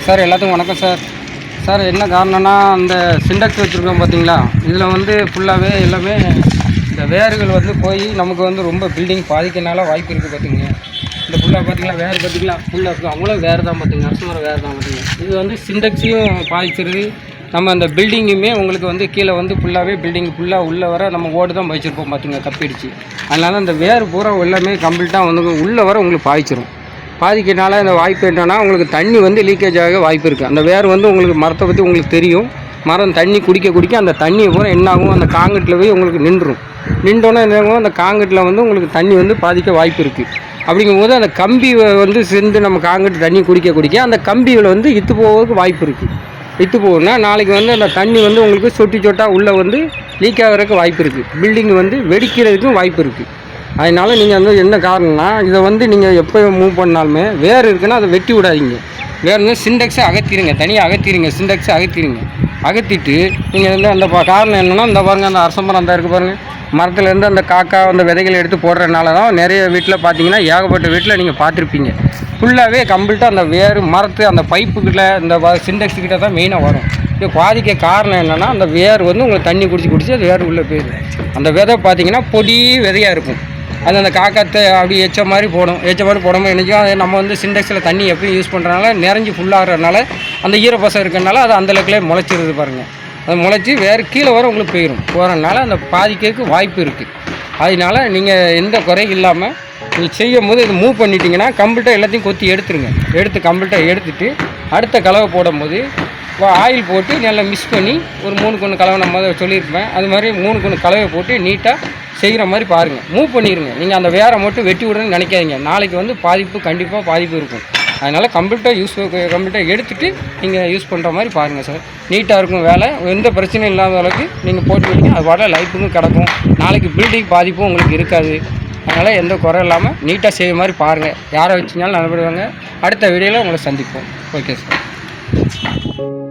Sir எல்லாத்துக்கும் வணக்கம் sir. Sir என்ன காரணம்னா அந்த சிண்டக்ஸ் வச்சுருக்கோம் பார்த்தீங்களா இதில் வந்து ஃபுல்லாகவே எல்லாமே இந்த வேர்கள் வந்து போய் நமக்கு வந்து ரொம்ப பில்டிங் பாதிக்கனால வாய்ப்பு இருக்குது பார்த்தீங்க இந்த ஃபுல்லாக பார்த்தீங்களா வேறு பார்த்தீங்களா ஃபுல்லாக இருக்கும் அவங்களும் வேறு தான் பார்த்தீங்க அரசுமர வேறு தான் பார்த்தீங்க இது வந்து சிண்டெக்ஸையும் பாய்ச்சிருது. நம்ம அந்த பில்டிங்குமே உங்களுக்கு வந்து கீழே வந்து ஃபுல்லாகவே பில்டிங் ஃபுல்லாக உள்ளே வர நம்ம ஓடு தான் பாய்ச்சிருப்போம் பார்த்திங்க கப்பிடிச்சு அதனால் அந்த வேர் பூரா எல்லாமே கம்ப்ளீட்டாக வந்து உள்ளே வர உங்களுக்கு பாய்ச்சிரும். பாதிக்கிறனால இந்த வாய்ப்பு என்னென்னா உங்களுக்கு தண்ணி வந்து லீக்கேஜ் ஆக வாய்ப்பு இருக்குது அந்த வேர் வந்து உங்களுக்கு மரத்தை பற்றி உங்களுக்கு தெரியும். மரம் தண்ணி குடிக்க குடிக்க அந்த தண்ணியை பூரா என்ன ஆகும் அந்த காங்கிரட்டில் போய் உங்களுக்கு நின்றும் நின்றோன்னா என்ன அந்த காங்கிரட்டில் வந்து உங்களுக்கு தண்ணி வந்து பாதிக்க வாய்ப்பு இருக்குது அப்படிங்கும்போது அந்த கம்பி வந்து சேர்ந்து நம்ம காங்கிரட் தண்ணி குடிக்க குடிக்க அந்த கம்பியில் வந்து இத்து போவதுக்கு வாய்ப்பு இருக்குது இத்து போகும்னா நாளைக்கு வந்து அந்த தண்ணி வந்து உங்களுக்கு சொட்டி சொட்டாக உள்ளே வந்து லீக் ஆகிறதுக்கு வாய்ப்பு இருக்குது பில்டிங் வந்து வெடிக்கிறதுக்கும் வாய்ப்பு இருக்குது அதனால நீங்கள் வந்து என்ன காரணம்னா இதை வந்து நீங்கள் எப்போ மூவ் பண்ணாலுமே வேறு இருக்குன்னா அதை வெட்டி விடாதீங்க. வேறு வந்து சிண்டெக்ஸை அகத்திடுங்க தனியாக அகத்திடுங்க சிண்டெக்ஸை அகத்திடுங்க அகத்திட்டு நீங்கள் வந்து அந்த காரணம் என்னென்னா இந்த பாருங்கள் அந்த அரசமரம் அந்த இருக்குது பாருங்கள் மரத்துலேருந்து அந்த காக்கா அந்த விதைகளை எடுத்து போடுறதுனால தான் நிறைய வீட்டில் பார்த்தீங்கன்னா ஏகப்பட்ட வீட்டில் நீங்கள் பார்த்துருப்பீங்க. ஃபுல்லாகவே கம்ப்ளீட்டாக அந்த வேர் மரத்து அந்த பைப்புக்கிட்ட இந்த சிண்டெக்ஸ் கிட்ட தான் மெயினாக வரும். இது பாதிக்க காரணம் என்னென்னா அந்த வேர் வந்து உங்களுக்கு தண்ணி குடிச்சு குடிச்சு அது வேர் உள்ளே போயிடும் அந்த விதை பார்த்தீங்கன்னா பொடி விதையாக இருக்கும். அது அந்த காக்காத்தை அப்படி எச்ச மாதிரி போடும். எச்ச மாதிரி போடும்போது என்னைக்கும் நம்ம வந்து சிண்டெக்ஸில் தண்ணி எப்பயும் யூஸ் பண்ணுறதுனால நிறைஞ்சி ஃபுல்லாகிறதுனால அந்த ஈரப்பசம் இருக்கிறனால அது அந்த அளவுக்குலே முளைச்சிருது பாருங்கள் அது முளைச்சி வேறு கீழே வர உங்களுக்கு போயிடும் போகிறனால அந்த பாதிக்கிறதுக்கு வாய்ப்பு இருக்குது அதனால நீங்கள் எந்த குறையும் இல்லாமல் நீங்கள் செய்யும் போது இது மூவ் பண்ணிட்டீங்கன்னா கம்ப்ளீட்டாக எல்லாத்தையும் கொத்தி எடுத்துருங்க. எடுத்து கம்ப்ளீட்டாக எடுத்துட்டு அடுத்த கலவை போடும்போது ஆயில் போட்டு நல்லா மிக்ஸ் பண்ணி ஒரு மூணு கொண்டு கலவை நம்ம சொல்லியிருப்பேன். அது மாதிரி மூணு கொண்டு கலவை போட்டு நீட்டாக செய்கிற மாதிரி பாருங்கள் மூவ் பண்ணிடுங்க நீங்கள் அந்த வேரை மட்டும் வெட்டி விடுறேன்னு நினைக்காதீங்க. நாளைக்கு வந்து பாதிப்பு கண்டிப்பாக பாதிப்பு இருக்கும். அதனால் கம்ப்யூட்டர் யூஸ் கம்ப்யூட்டர் எடுத்துகிட்டு நீங்கள் யூஸ் பண்ணுற மாதிரி பாருங்கள் சார் நீட்டாக இருக்கும் வேலை. எந்த பிரச்சனையும் இல்லாத அளவுக்கு நீங்கள் போட்டு வைங்க அது வர லைஃபுக்கும் கிடக்கும். நாளைக்கு பில்டிங் பாதிப்பும் உங்களுக்கு இருக்காது. அதனால் எந்த குறை இல்லாமல் நீட்டாக செய்கிற மாதிரி பாருங்கள் யாரை வச்சினாலும் நல்லபடுவாங்க அடுத்த வீடியோவில் உங்களை சந்திப்போம். Okay sir